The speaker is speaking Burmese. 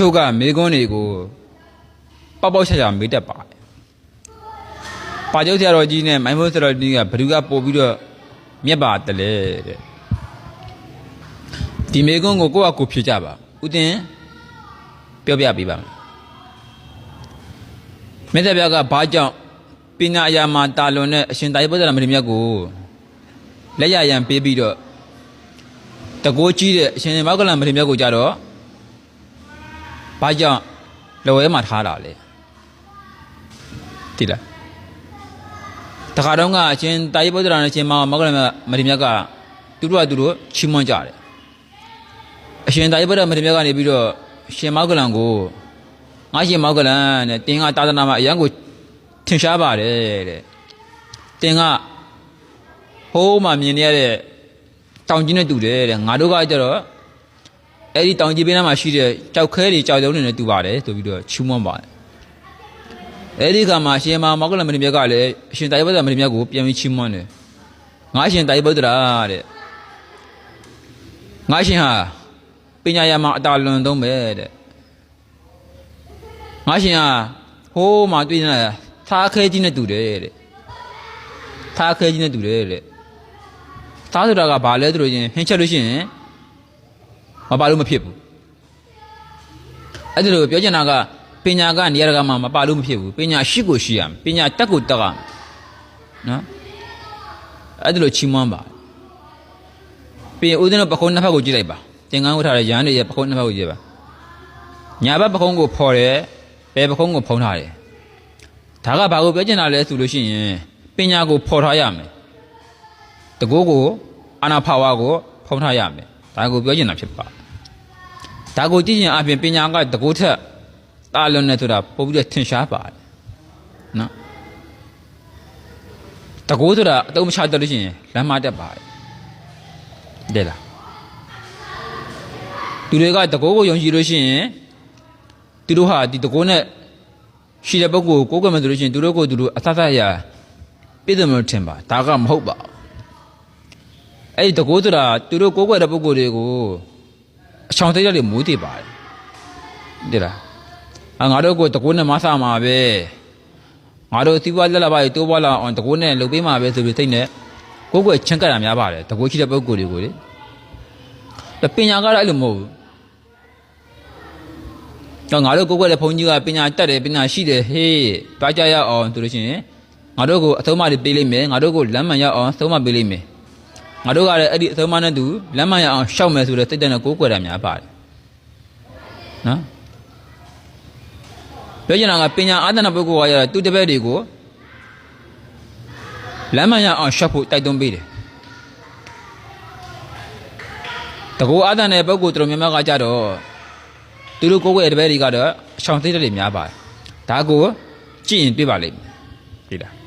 ချို့ကမေကွန်းတွေကိုပေါက်ပေါက်ချာချာမေးတတ်ပါတယ်ပါကျုပ်ဆရာတော်ကြီးနဲ့မိုင်းမိုးဆရာတော်ကြီးကဘယ်သူကပို့ပြီးတော့မြက်ပါတယ်လေတဲ့ဒီမေကွန်းကိုကိုယ့်အကူဖြေကြပါဥတင်ပြောပြပေးပါမယ်မြတ်စွာဘုရားကဘာကြောင့်ပညာအရာမှာတာလွန်တဲ့အရှင်သာရိပုတ္တရာမထေရမြတ်ကိုလက်ရရန်ပေးပြီးတော့တကိုးကြီးတဲ့အရှင်မောက္ကလံမထေရမြတ်ကိုကြတော့ ဘာကြောင့်လောဝဲမှာထားတာလဲတိလားတခါတော့ကအရှင်တာရိပုတ္တရာနဲ့အရှင်မောက္ကလံမထေရမြတ်ကသူတို့ကသူတို့ချီးမွမ်းကြတယ်အရှင်တာရိပုတ္တရာမထေရမြတ်ကနေပြီးတော့ရှင်မောက္ကလံကိုငါရှင်မောက္ကလံတဲ့တင်းကသာသနာမှာအရန်ကိုထင်ရှားပါတယ်တဲ့တင်းကဟိုးမှမြင်နေရတဲ့တောင်ကြီးနဲ့တူတယ်တဲ့ငါတို့ကကြတော့ အဲ့ဒီတောင်ကြီးဘေးနားမှာရှိတဲ့ကြောက်ခဲတွေကြောက်တုံးတွေနဲ့တူပါတယ်ဆိုပြီးတော့ချူးမွမ်းပါတယ်အဲ့ဒီခါမှာရှင်မမောက္ကလမဏိမြတ်ကလည်းအရှင်တာရိပုတ္တရာမဏိမြတ်ကိုပြန်ပြီးချီးမွမ်းတယ်ငါရှင်တာရိပုတ္တရာတဲ့ငါရှင်ဟာပညာရမှာအတာလွန်သုံးပဲတဲ့ငါရှင်ဟာဟိုးမှတွေ့နေတာသားခဲကြီးနဲ့တူတယ်တဲ့သားခဲကြီးနဲ့တူတယ်တဲ့သားဆိုတာကဘာလဲဆိုလို့ချင်းဟင်းချက်လို့ရှိရင် မပါလို့မဖြစ်ဘူးအဲ့ဒါလိုပြောချင်တာကပညာကနေရာကမှမပါလို့မဖြစ်ဘူးပညာရှိကိုရှိရမယ်ပညာတက်ကိုတက်ရမယ်နော်အဲ့ဒါလိုချီးမွမ်းပါပြင်ဦးဇင်းတို့ပခုံးနှစ်ဖက်ကိုကြည့်လိုက်ပါသင်္ကန်းဝတ်ထားတဲ့ရဟန်းတွေရဲ့ပခုံးနှစ်ဖက်ကိုကြည့်ပါညာဘက်ပခုံးကိုဖော်တယ်ဘယ်ပခုံးကိုဖုံးထားတယ်ဒါကဘာကိုပြောချင်တာလဲဆိုလို့ရှိရင်ပညာကိုဖော်ထားရမယ်တကိုးကိုအာနာဖာဝါကိုဖုံးထားရမယ်ဒါကိုပြောချင်တာဖြစ်ပါ ဒါကိုကြည့်ရင်အပြင်ပညာကတကိုးထက်တာလွန်နေဆိုတာပို့ပြီးတော့ထင်ရှားပါတယ်နော်တကိုးဆိုတာအတုံးမချတတ်လို့ရှိရင်လမ်းမတက်ပါတယ်တဲ့လားသူတွေကတကိုးကိုယုံကြည်လို့ရှိရင်သူတို့ဟာဒီတကိုးနဲ့ရှိတဲ့ပုဂ္ဂိုလ်ကိုကိုးကွယ်မယ်ဆိုလို့ရှိရင်သူတို့ကိုသူတို့အသတ်သတ်ရပြည့်စုံလို့ထင်ပါဒါကမဟုတ်ပါဘူးအဲ့ဒီတကိုးဆိုတာသူတို့ကိုးကွယ်တဲ့ပုဂ္ဂိုလ်တွေကို အချောင်သိရတွေမိုးတည်ပါတယ်တဲ့လားအငါတို့ကိုတကိုးနဲ့မဆာမှာပဲငါတို့သီးပွားလက်လာပါတိုးပွားလာအောင်တကိုးနဲ့လှုပ်ပေးမှာပဲဆိုပြီးသိနေကိုးကွယ်ချင်းကပ်တာများပါတယ်တကိုးရှိတဲ့ပုဂ္ဂိုလ်တွေကိုလေဒါပညာကတော့အဲ့လိုမဟုတ်ဘူးတော့ငါတို့ကိုယ်ကွယ်တဲ့ဘုန်းကြီးကပညာတတ်တယ်ပညာရှိတယ်ဟေးတွားကြရအောင်ဆိုလို့ရှိရင်ငါတို့ကိုအသုံးမတွေပေးလိမ့်မယ်ငါတို့ကိုလမ်းမှန်ရအောင်သုံးမပေးလိမ့်မယ် ငါတို့ကလည်းအဲ့ဒီအသုံးမနဲ့တူလမ်းမှန်ရအောင်ရှောက်မယ်ဆိုတဲ့စိတ်တဲ့နဲ့ကိုယ်ကွယ်တာများပါတယ်နော်ပြောချင်တာကပညာအာသနာပုဂ္ဂိုလ်ကရသူတပည့်တွေကိုလမ်းမှန်ရအောင်ရှောက်ဖို့တိုက်တွန်းပေးတယ်တကူအာသနာပုဂ္ဂိုလ်တော်များများကကြတော့သူတို့ကိုယ်ကွယ်တဲ့ဘဲတွေကတော့အချောင်သိတဲ့တွေများပါတယ်ဒါကိုကြည့်ရင်တွေ့ပါလိမ့်မယ်ဒီလား